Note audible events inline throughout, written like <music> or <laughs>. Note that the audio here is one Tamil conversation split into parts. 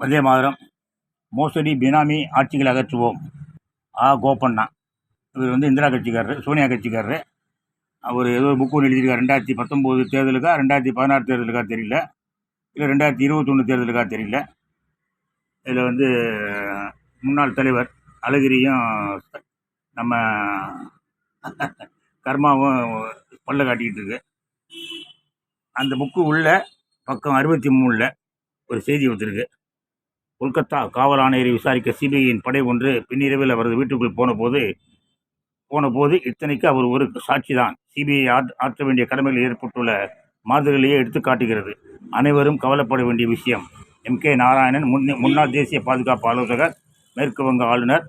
வந்தே மாதரம். மோசடி பினாமி ஆட்சிகளை அகற்றுவோம். ஆ கோபண்ணா. இவர் வந்து இந்திரா கட்சிக்காரரு சோனியா கட்சிக்காரர். அவர் ஏதோ புக் ஒன்று எழுதியிருக்கார். ரெண்டாயிரத்தி பத்தொம்போது தேர்தலுக்கா ரெண்டாயிரத்தி பதினாறு தேர்தலுக்கா தெரியல. இல்லை ரெண்டாயிரத்தி இருபத்தொன்று தேர்தலுக்கா தெரியல. இதில் வந்து முன்னாள் தலைவர் அழகிரியும் நம்ம கர்மாவும் பல்ல காட்டிக்கிட்டு இருக்கு. அந்த புக்கு உள்ள பக்கம் அறுபத்தி மூணில் ஒரு செய்தி வந்திருக்கு கொல்கத்தா காவல் ஆணையரை விசாரிக்க சிபிஐயின் படை ஒன்று பின்னிரவில் அவரது வீட்டுக்குள் போனபோது போனபோது இத்தனைக்கு அவர் ஒரு சாட்சிதான். சிபிஐ ஆற்ற ஆற்ற வேண்டிய கடமையில் ஏற்பட்டுள்ள மாதிரிகளையே எடுத்து காட்டுகிறது. அனைவரும் கவலைப்பட வேண்டிய விஷயம். எம். கே. நாராயணன் முன் முன்னாள் தேசிய பாதுகாப்பு ஆலோசகர் மேற்கு வங்க ஆளுநர்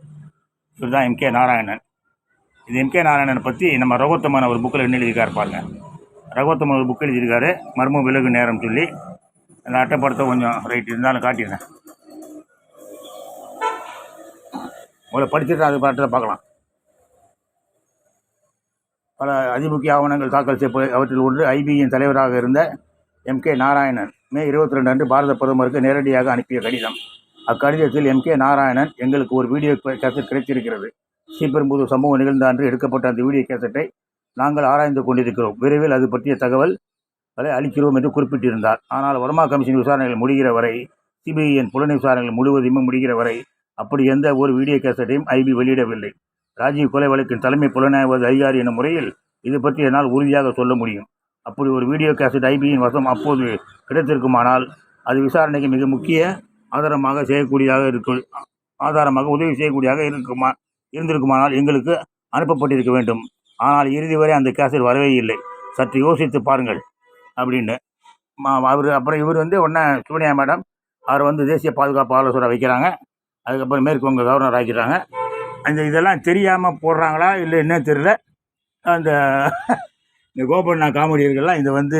இவர் தான் எம். கே. நாராயணன். இது எம். கே. நாராயணனை பற்றி நம்ம ரகோத்தமன் ஒரு புக்கில் என்ன எழுதியிருக்காரு பாருங்க. ரகோத்தமன் ஒரு புக் எழுதியிருக்காரு. மர்ம விலகு நேரம் சொல்லி. அந்த அட்டைப்படத்தை கொஞ்சம் ரைட் இருந்தாலும் காட்டிடுறேன். உங்களை படிச்சுட்டு அது பாட்டில் பார்க்கலாம். பல அதிமுக்கிய ஆவணங்கள் தாக்கல் செய்ய அவற்றில் ஒன்று ஐபியின் தலைவராக இருந்த எம் கே நாராயணன் மே இருபத்தி ரெண்டு அன்று பாரத பிரதமருக்கு நேரடியாக அனுப்பிய கடிதம். அக்கடிதத்தில் எம் கே நாராயணன் எங்களுக்கு ஒரு வீடியோ கேசட் கிடைத்திருக்கிறது. ஸ்ரீபெரும்புதூர் சம்பவம் நிகழ்ந்த அன்று எடுக்கப்பட்ட அந்த வீடியோ கேசட்டை நாங்கள் ஆராய்ந்து கொண்டிருக்கிறோம். விரைவில் அது பற்றிய தகவல் களை அளிக்கிறோம் என்று குறிப்பிட்டிருந்தார். ஆனால் வர்மா கமிஷன் விசாரணைகள் முடிகிற வரை சிபிஐயின் புலன் விசாரணைகள் முழுவதையும் முடிகிற வரை அப்படி எந்த ஒரு வீடியோ கேசட்டையும் ஐபி வெளியிடவில்லை. ராஜீவ் கொலை வழக்கின் தலைமை புலனாய்வு அதிகாரி என்ற முறையில் இது பற்றி என்னால் உறுதியாக சொல்ல முடியும். அப்படி ஒரு வீடியோ கேசட் ஐபியின் வசம் அப்போது கிடைத்திருக்குமானால் அது விசாரணைக்கு மிக முக்கிய ஆதாரமாக செய்யக்கூடியதாக இருக்கு ஆதாரமாக உதவி செய்யக்கூடியதாக இருக்குமா இருந்திருக்குமானால் எங்களுக்கு அனுப்பப்பட்டிருக்க வேண்டும். ஆனால் இறுதி வரை அந்த கேசட் வரவே இல்லை. சற்று யோசித்து பாருங்கள் அப்படின்னு. அவர் அப்புறம் இவர் வந்து உடனே சுவனியா மேடம் அவர் வந்து தேசிய பாதுகாப்பு ஆலோசனை வைக்கிறாங்க. அதுக்கப்புறம் மேற்கு கவர்னர் ஆக்கிட்டாங்க அந்த இதெல்லாம் தெரியாமல் போடுறாங்களா இல்லை என்ன தெரியல. அந்த <laughs> இந்த கோபண்ணா காமெடியர்கள்லாம் இதை வந்து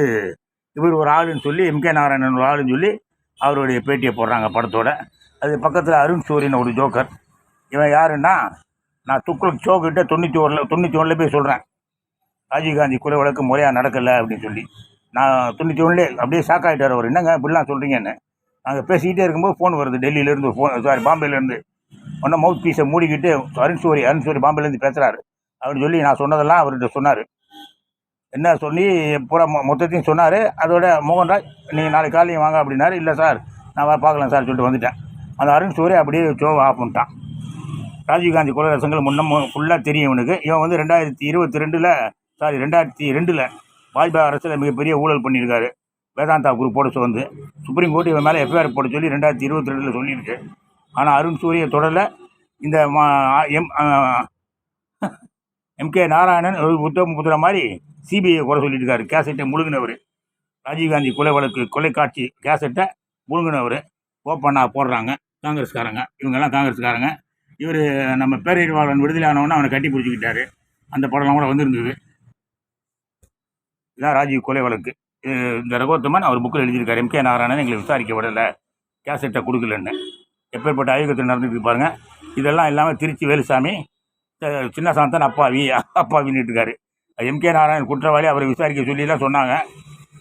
இவர் ஒரு ஆளுன்னு சொல்லி எம்கே நாராயணன் ஒரு ஆளுன்னு சொல்லி அவருடைய பேட்டியை போடுறாங்க படத்தோட. அது பக்கத்தில் அருண் சூரியன் ஒரு ஜோக்கர். இவன் யாருன்னா நான் துக்குள் சோக்கிட்ட தொண்ணூற்றி ஒன்றில் தொண்ணூற்றி ஒன்றில் போய் சொல்கிறேன் ராஜீவ்காந்தி கொலை வழக்கு முறையாக நடக்கலை அப்படின்னு சொல்லி. நான் தொண்ணூற்றி ஒன்றுலே அப்படியே ஷாக் ஆகிட்டார் அவர். என்னங்க இப்படிலாம் சொல்கிறீங்கன்னு நாங்கள் பேசிக்கிட்டே இருக்கும்போது ஃபோன் வருது. டெல்லியிலேருந்து ஃபோன் சாரி பாம்பேலேருந்து. ஒன்றும் மவுத் பீஸை மூடிக்கிட்டு அருண் சூரி அருண் சூரி பாம்பேலேருந்து பேசுகிறாரு அப்படின்னு சொல்லி நான் சொன்னதெல்லாம் அவர்கிட்ட சொன்னார். என்ன சொல்லி பூரா மொ மொத்தத்தையும் சொன்னார். அதோட மோகன்ராஜ் நீங்கள் நாளைக்கு காலையும் வாங்க அப்படின்னாரு. இல்லை சார் நான் பார்க்கலாம் சார் சொல்லிட்டு வந்துட்டேன். அந்த அருண் சூரி அப்படியே ஷோவை ஆஃப் பண்ணிட்டான். ராஜீவ்காந்தி கொலை ரசங்கள் முன்னம் ஃபுல்லாக தெரியும் இவனுக்கு. இவன் வந்து ரெண்டாயிரத்தி இருபத்தி ரெண்டில் சாரி ரெண்டாயிரத்தி ரெண்டில் வாஜ்பாய் அரசில் மிகப்பெரிய ஊழல் பண்ணியிருக்காரு. வேதாந்தா குரூப் போட வந்து சுப்ரீம் கோர்ட் இவன் மேலே எஃப்ஐஆர் போட சொல்லி ரெண்டாயிரத்தி இருபத்தி ரெண்டில் சொல்லியிருக்கு. ஆனால் அருண் சூரிய தொடரில். இந்த மா எம் எம்கே நாராயணன் ஒரு புத்தகம் மாதிரி சிபிஐ குறை சொல்லிட்டு இருக்காரு கேசட்டை முழுங்கினவர். ராஜீவ்காந்தி கொலை வழக்கு கொலை காட்சி கேசட்டை முழுங்கினவர். ஓப்பண்ணா போடுறாங்க. காங்கிரஸ்காரங்க. இவங்கெல்லாம் காங்கிரஸ்காரங்க. இவர் நம்ம பேரறிவாளன் விடுதலை ஆனவொன்னே அவனை கட்டி பிடிச்சிக்கிட்டாரு. அந்த படம்லாம் கூட வந்திருந்தது. இதான் ராஜீவ் கொலை வழக்கு. இந்த ரகோத்தமன் அவர் புக்கில் எழுதியிருக்காரு. எம்கே நாராயணன் எங்களை விசாரிக்க விடலை கேசட்டை கொடுக்கலன்னு. எப்பேற்பட்ட ஆயுதத்தில் நடந்துட்டு பாருங்கள் இதெல்லாம் இல்லாமல் திருச்சி வேலுசாமி சின்ன சாந்தன் அப்பாவி அப்பாவின்னு இருக்காரு. எம்கே நாராயணன் குற்றவாளி அவரை விசாரிக்க சொல்லிலாம் சொன்னாங்க.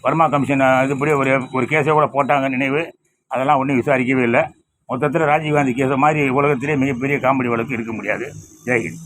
வர்மா கமிஷன் இதுபடி ஒரு ஒரு கேஸை கூட போட்டாங்க நினைவு. அதெல்லாம் ஒன்றும் விசாரிக்கவே இல்லை. மொத்தத்தில் ராஜீவ்காந்தி கேஸை மாதிரி உலகத்திலே மிகப்பெரிய காமெடி வழக்கு இருக்க முடியாது. ஜெய்ஹிந்த்